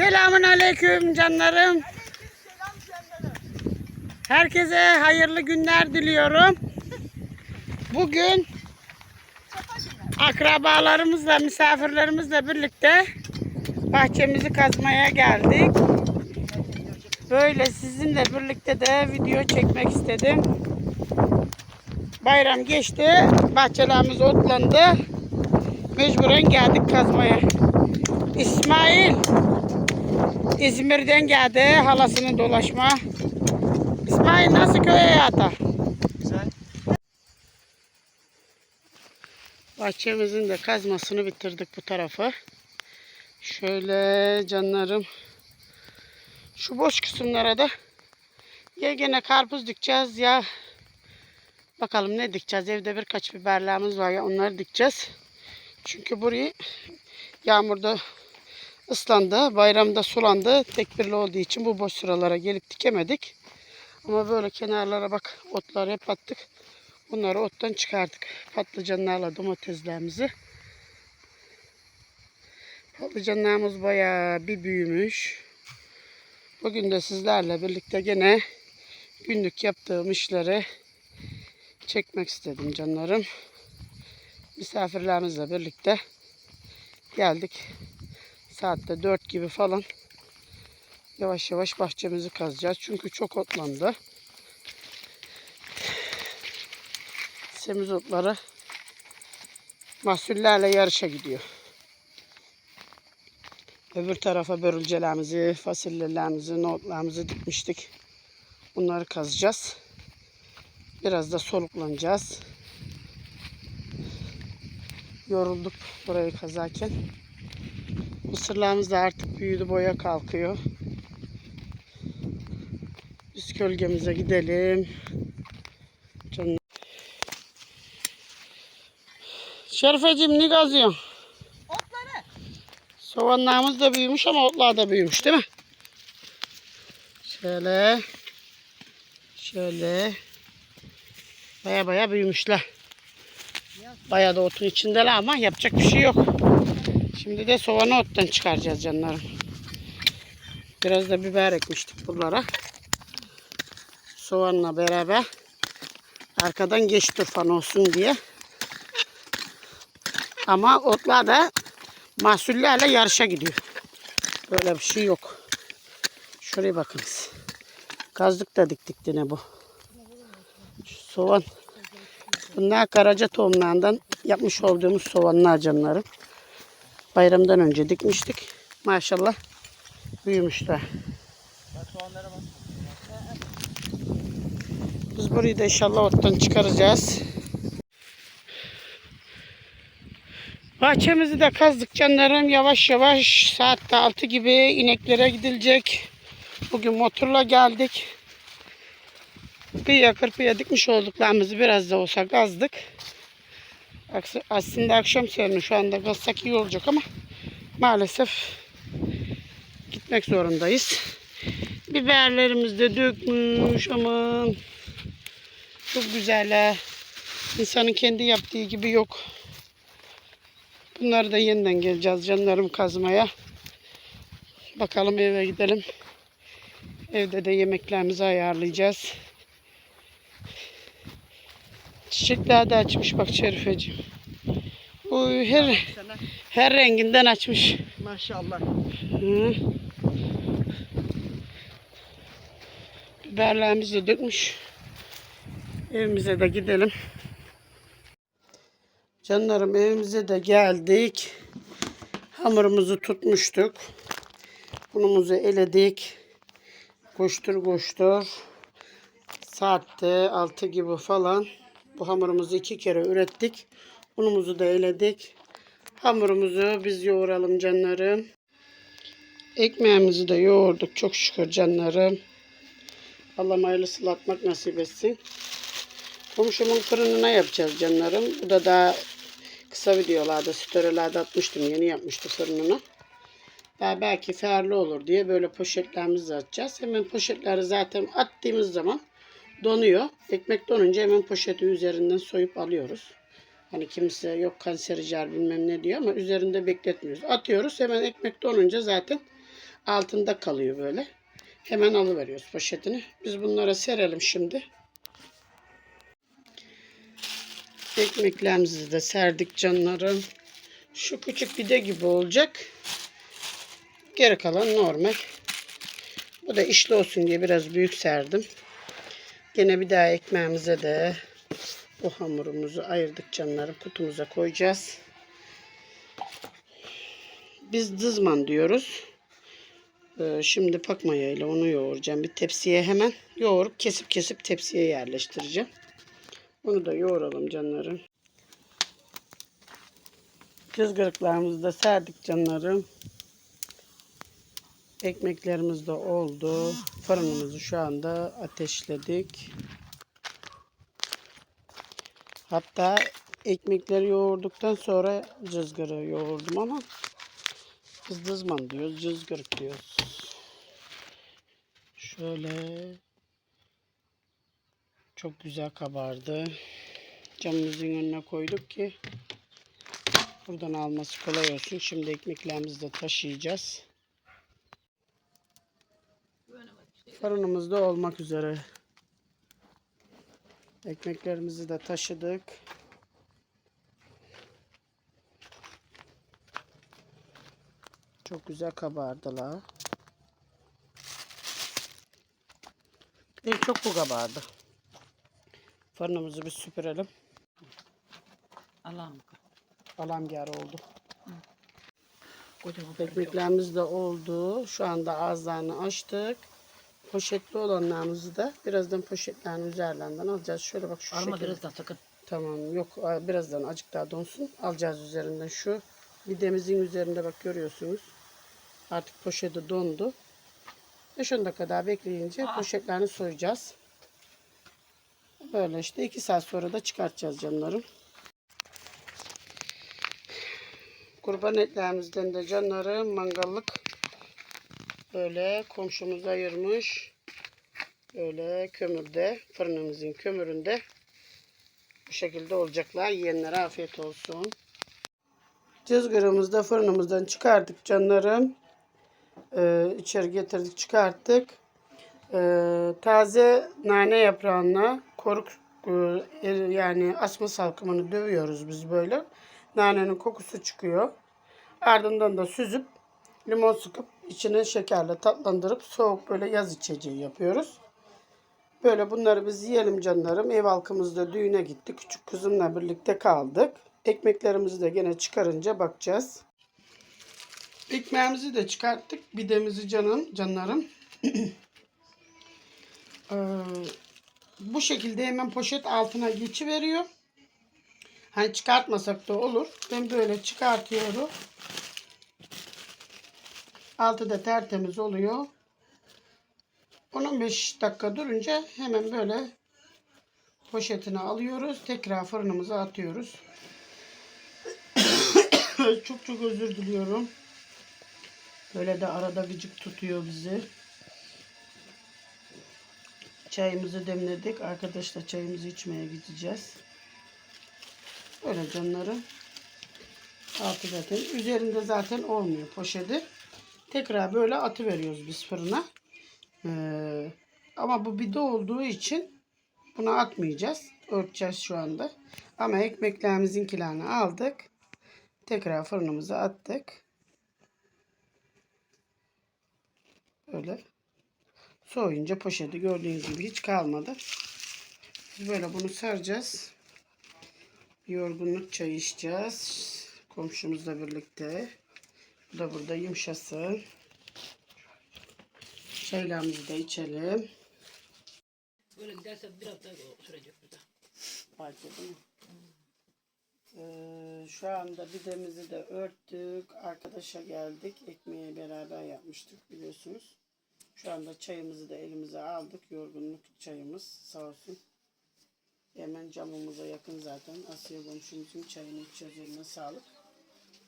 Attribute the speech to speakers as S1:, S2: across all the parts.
S1: Selamun aleyküm canlarım. Herkese hayırlı günler diliyorum. Bugün akrabalarımızla, misafirlerimizle birlikte bahçemizi kazmaya geldik. Böyle sizinle birlikte de video çekmek istedim. Bayram geçti, bahçelerimiz otlandı. Mecburen geldik kazmaya. İsmail İzmir'den geldi halasını dolaşma. İsmail nasıl köy hayatı?
S2: Güzel.
S1: Bahçemizin de kazmasını bitirdik bu tarafı. Şöyle canlarım. Şu boş kısımlara da ya gene karpuz dikeceğiz ya bakalım ne dikeceğiz. Evde birkaç biberlerimiz var ya onları dikeceğiz. Çünkü burayı yağmurda ıslandı, bayramda sulandı. Tekbirli olduğu için bu boş sıralara gelip dikemedik. Ama böyle kenarlara bak otlar hep attık. Bunları ottan çıkardık. Patlıcanlarla domateslerimizi. Patlıcanlarımız bayağı bir büyümüş. Bugün de sizlerle birlikte gene günlük yaptığım işleri çekmek istedim canlarım. Misafirlerimizle birlikte geldik. Saatte 4 gibi falan yavaş yavaş bahçemizi kazacağız. Çünkü çok otlandı. Semizotları mahsullerle yarışa gidiyor. Öbür tarafa börülcelerimizi, fasulyelerimizi, nohutlarımızı dikmiştik. Bunları kazacağız. Biraz da soluklanacağız. Yorulduk burayı kazarken. Mısırlarımız da artık büyüdü, boya kalkıyor. Biz gölgemize gidelim. Canım. Şerifeciğim ne kazıyorsun?
S2: Otları.
S1: Soğanlarımız da büyümüş ama otlar da büyümüş değil mi? Şöyle. Şöyle. Baya baya büyümüşler. Baya da otun içindeler ama yapacak bir şey yok. Şimdi de soğanı ottan çıkaracağız canlarım. Biraz da biber ekmiştik buralara. Soğanla beraber arkadan geç tufan olsun diye. Ama otlar da mahsullerle yarışa gidiyor. Böyle bir şey yok. Şuraya bakınız. Kazdık da diktik yine bu. Soğan. Bunlar karaca tohumlarından yapmış olduğumuz soğanlar canlarım. Bayramdan önce dikmiştik. Maşallah
S2: soğanlara bak.
S1: Biz burayı da inşallah ottan çıkaracağız. Bahçemizi de kazdık canlarım. Yavaş yavaş saatte 6 gibi ineklere gidilecek. Bugün motorla geldik. Kıyıya kırpıya dikmiş olduklarımızı biraz da olsa kazdık. Aslında akşam serini şu anda kazsak iyi olacak ama maalesef gitmek zorundayız. Biberlerimiz de dökmüş aman. Çok güzeller. İnsanın kendi yaptığı gibi yok. Bunları da yeniden geleceğiz canlarım kazmaya. Bakalım eve gidelim. Evde de yemeklerimizi ayarlayacağız. Çiçekler de açmış bak Şerifeciğim. Bu her, her renginden açmış.
S2: maşallah.
S1: Hı. Biberlerimizi de dökmüş. Evimize de gidelim. Canlarım evimize de geldik. Hamurumuzu tutmuştuk. Unumuzu eledik. Koştur koştur. Saatte 6 gibi falan. Bu hamurumuzu iki kere ürettik. Unumuzu da eledik. Hamurumuzu biz yoğuralım canlarım. Ekmeğimizi de yoğurduk çok şükür canlarım. Allah hayırlısıyla atmak nasip etsin. Komşumun fırınına yapacağız canlarım. Bu da daha kısa videolarda, storylerde atmıştım. Yeni yapmıştı fırınını. Daha belki ferli olur diye böyle poşetlerimizi atacağız. Hemen poşetleri zaten attığımız zaman donuyor. Ekmek donunca hemen poşeti üzerinden soyup alıyoruz. Hani kimse yok kansericer bilmem ne diyor ama üzerinde bekletmiyoruz. Atıyoruz hemen ekmek donunca zaten Altında kalıyor böyle. Hemen alıveriyoruz poşetini. Biz bunlara serelim şimdi. Ekmeklerimizi de serdik canlarım. Şu küçük pide gibi olacak. Geri kalan normal. Bu da işli olsun diye biraz büyük serdim. Gene bir daha ekmeğimize de bu hamurumuzu ayırdık canlarım. Kutumuza koyacağız. Biz dızman diyoruz. Ee, şimdi pakmaya ile onu yoğuracağım. Bir tepsiye hemen yoğurup kesip kesip tepsiye yerleştireceğim. Onu da yoğuralım canlarım. Cızgırıklarımızı da serdik canlarım. Ekmeklerimiz de oldu. Fırınımızı şu anda ateşledik. Hatta ekmekleri yoğurduktan sonra cızgırı yoğurdum ama biz dızman diyoruz, cızgırık diyoruz. Şöyle çok güzel kabardı. Camımızın önüne koyduk ki buradan alması kolay olsun. Şimdi ekmeklerimizi de taşıyacağız. Fırınımız da olmak üzere. Ekmeklerimizi de taşıdık. Çok güzel kabardılar. En çok bu kabardı. Fırınımızı bir süpürelim.
S2: Allah'ım.
S1: Alamgar oldu.
S2: Kocaman
S1: Ekmeklerimiz de oldu. Şu anda ağızlarını açtık. Poşetli olanlarımızı da birazdan poşetlerin üzerlerinden alacağız. Şöyle bak şu
S2: Alma
S1: şekilde.
S2: birazdan sakın.
S1: Tamam yok birazdan azıcık daha donsun. Alacağız üzerinden şu midemizin üzerinde bak görüyorsunuz. Artık poşeti dondu. 5-10 dakika daha bekleyince poşetlerini soyacağız. Böyle işte 2 saat sonra da çıkartacağız canlarım. Kurban etlerimizden de canlarım mangallık böyle komşumuz ayırmış. Böyle kömürde fırınımızın kömüründe bu şekilde olacaklar. Yiyenlere afiyet olsun. Cızgırımızı da fırınımızdan çıkardık canlarım. Ee, içeri getirdik çıkarttık. Ee, taze nane yaprağına koruk e, eri- yani asma salkımını dövüyoruz biz böyle. Nanenin kokusu çıkıyor. Ardından da süzüp limon sıkıp içine şekerle tatlandırıp soğuk böyle yaz içeceği yapıyoruz. Böyle bunları biz yiyelim canlarım. Ev halkımızda düğüne gitti. Küçük kızımla birlikte kaldık. Ekmeklerimizi de gene çıkarınca bakacağız. Ekmeğimizi de çıkarttık. Bidemizi canım, canlarım. Ee, bu şekilde hemen poşet altına geçiveriyor. Hani çıkartmasak da olur. Ben böyle çıkartıyorum. Altı da tertemiz oluyor. 10-15 dakika durunca hemen böyle poşetine alıyoruz. Tekrar fırınımıza atıyoruz. çok çok özür diliyorum. Böyle de arada gıcık tutuyor bizi. Çayımızı demledik. Arkadaşlar çayımızı içmeye gideceğiz. Böyle canlarım. Altı zaten. Üzerinde zaten olmuyor poşeti. Tekrar böyle atı veriyoruz biz fırına. Ee, ama bu bide olduğu için bunu atmayacağız. Örteceğiz şu anda. Ama ekmeklerimizin aldık. Tekrar fırınımıza attık. Böyle. Soğuyunca poşeti gördüğünüz gibi hiç kalmadı. Biz böyle bunu saracağız. Yorgunluk çayı içeceğiz. Komşumuzla birlikte. Bu da burada yumuşasın. Çaylarımızı da içelim.
S2: Böyle giderse biraz daha sürecek burada.
S1: Fark edin? Ee, şu anda bidemizi de örttük. Arkadaşa geldik. Ekmeği beraber yapmıştık biliyorsunuz. Şu anda çayımızı da elimize aldık. Yorgunluk çayımız sağ olsun. Hemen camımıza yakın zaten. Asiye komşumuzun çayını. Eline sağlık.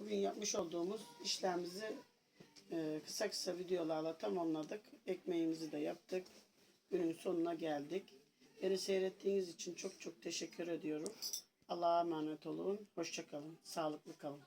S1: Bugün yapmış olduğumuz işlemimizi e, kısa kısa videolarla tamamladık. Ekmeğimizi de yaptık. Günün sonuna geldik. Beni seyrettiğiniz için çok çok teşekkür ediyorum. Allah'a emanet olun. Hoşçakalın. Sağlıklı kalın.